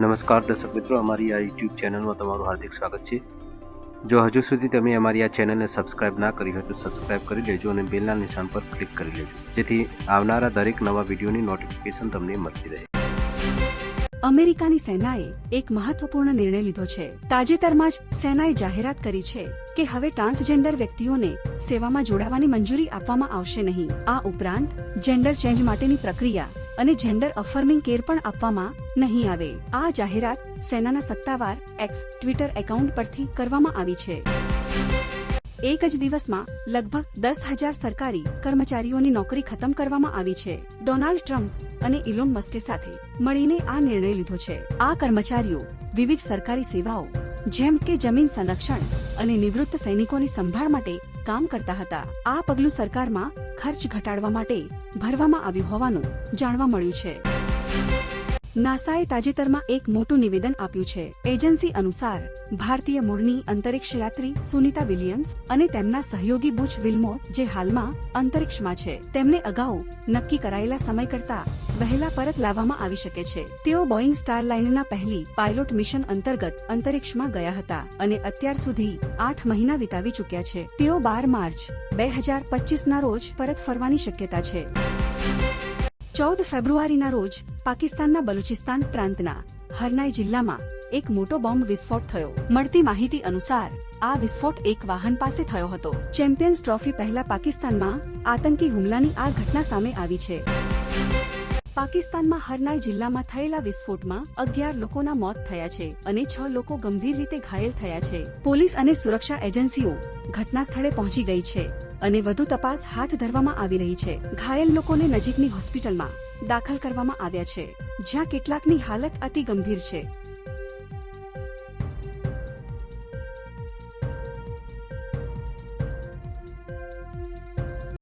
નમસ્કાર દર્શક મિત્રો, અમારી આ યુટ્યુબ ચેનલમાં તમારું હાર્દિક સ્વાગત છે. જો હજુ સુધી તમે અમારી આ ચેનલને સબસ્ક્રાઇબ ના કરી હોય તો સબસ્ક્રાઇબ કરી લેજો અને બેલના નિશાન પર ક્લિક કરી લેજો. જેથી આવનારા દરેક નવા વિડીયોની નોટિફિકેશન તમને મળતી રહે. અમેરિકાની સેનાએ એક મહત્વપૂર્ણ નિર્ણય લીધો છે. તાજેતરમાં જ સેનાએ જાહેરાત કરી છે કે હવે ટ્રાન્સજેન્ડર વ્યક્તિઓને સેવામાં જોડાવાની મંજૂરી આપવામાં આવશે નહીં. આ ઉપરાંત જેન્ડર ચેન્જ માટેની પ્રક્રિયા અને જેન્ડર અફર્મિંગ કેર પણ આપવામાં નહીં આવે. આ જાહેરાત સેનાના સત્તાવાર એક્સ ટ્વિટર એકાઉન્ટ પરથી કરવામાં આવી છે. એક જ દિવસમાં લગભગ દસ હજાર સરકારી કર્મચારીઓની નોકરી ખતમ કરવામાં આવી છે. ડોનાલ્ડ ટ્રમ્પ અને ઇલોન મસ્કે સાથે મળીને આ નિર્ણય લીધો છે. આ કર્મચારીઓ વિવિધ સરકારી સેવાઓ, જેમ કે જમીન સંરક્ષણ અને નિવૃત્ત સૈનિકોની સંભાળ માટે કામ કરતા હતા. આ પગલું સરકારમાં ખર્ચ ઘટાડવા માટે ભરવામાં આવ્યું હોવાનું જાણવા મળ્યું છે. નાસાએ તાજેતરમાં એક મોટું નિવેદન આપ્યું છે. એજન્સી અનુસાર, ભારતીય મૂળની અંતરિક્ષ યાત્રી સુનિતા વિલિયમ્સ અને તેમના સહયોગી બુચ વિલ્મો, જે હાલમાં અંતરિક્ષમાં છે, તેમને અગાઉ નક્કી કરાયેલા સમય કરતા વહેલા પરત લાવવામાં આવી શકે છે. તેઓ બોઈંગ સ્ટાર લાઇનના પહેલી પાયલોટ મિશન અંતર્ગત અંતરિક્ષમાં ગયા હતા અને અત્યાર સુધી આઠ મહિના વિતાવી ચૂક્યા છે. તેઓ બાર માર્ચ, બે હજાર પચીસના રોજ પરત ફરવાની શક્યતા છે. ચૌદ ફેબ્રુઆરીના રોજ પાકિસ્તાનના બલુચિસ્તાન પ્રાંતના હરનાઈ જિલ્લામાં એક મોટો બોમ્બ વિસ્ફોટ થયો. મળતી માહિતી અનુસાર, આ વિસ્ફોટ એક વાહન પાસે થયો હતો. ચેમ્પિયન્સ ટ્રોફી પહેલા પાકિસ્તાનમાં આતંકી હુમલાની આ ઘટના સામે આવી છે. પાકિસ્તાનમાં હરનાઈ જિલ્લામાં થયેલા વિસ્ફોટમાં અગિયાર લોકોના મોત થયા છે અને છ લોકો ગંભીર રીતે ઘાયલ થયા છે. પોલીસ અને સુરક્ષા એજન્સીઓ ઘટના સ્થળે પહોંચી ગઈ છે અને વધુ તપાસ હાથ ધરવામાં આવી રહી છે. ઘાયલ લોકોને નજીકની હોસ્પિટલમાં દાખલ કરવામાં આવ્યા છે, જ્યાં કેટલાકની હાલત અતિ ગંભીર છે.